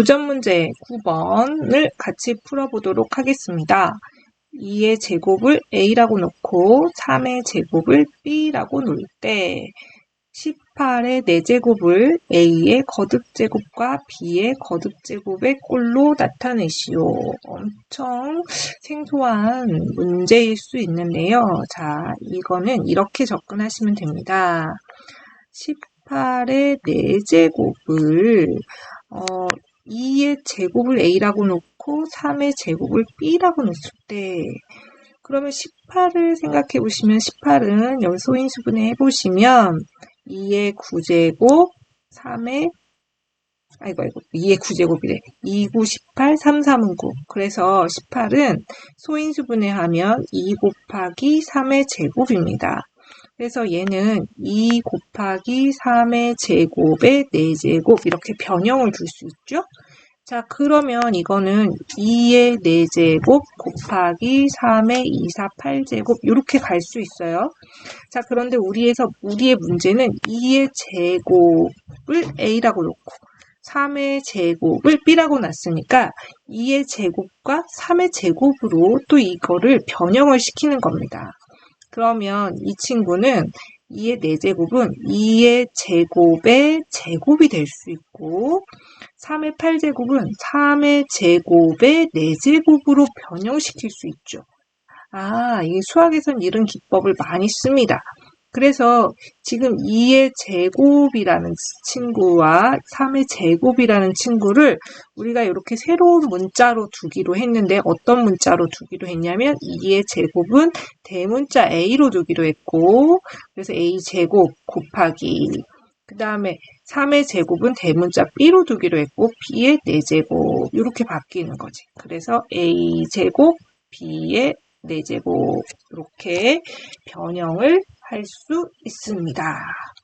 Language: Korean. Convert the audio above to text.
도전 문제 9번을 같이 풀어보도록 하겠습니다. 2의 제곱을 a라고 놓고 3의 제곱을 b라고 놓을 때 18의 4제곱을 a의 거듭제곱과 b의 거듭제곱의 꼴로 나타내시오. 엄청 생소한 문제일 수 있는데요. 자, 이거는 이렇게 접근하시면 됩니다. 18의 4제곱을 어, 2의 제곱을 a라고 놓고 3의 제곱을 b라고 놓을 때 그러면 18을 생각해 보시면 18은 여기 소인수분해 해보시면 2의 9제곱 3의 아이고 아이고 2의 9제곱이래 2, 9, 18, 3, 3은 9 그래서 18은 소인수분해 하면 2 곱하기 3의 제곱입니다. 그래서 얘는 2 곱하기 3의 제곱의 4제곱 이렇게 변형을 줄 수 있죠. 자 그러면 이거는 2의 4제곱 곱하기 3의 2, 4, 8제곱 이렇게 갈 수 있어요. 자 그런데 우리에서 우리의 문제는 2의 제곱을 a라고 놓고 3의 제곱을 b라고 놨으니까 2의 제곱과 3의 제곱으로 또 이거를 변형을 시키는 겁니다. 그러면 이 친구는 2의 4제곱은 2의 제곱의 제곱이 될 수 있고 3의 8제곱은 3의 제곱의 4제곱으로 변형시킬 수 있죠. 아, 이 수학에선 이런 기법을 많이 씁니다. 그래서 지금 2의 제곱이라는 친구와 3의 제곱이라는 친구를 우리가 이렇게 새로운 문자로 두기로 했는데 어떤 문자로 두기로 했냐면 2의 제곱은 대문자 a로 두기로 했고 그래서 a 제곱 곱하기 그 다음에 3의 제곱은 대문자 b로 두기로 했고 b의 4제곱 이렇게 바뀌는 거지. 그래서 a 제곱 b의 4제곱 이렇게 변형을 할 수 있습니다.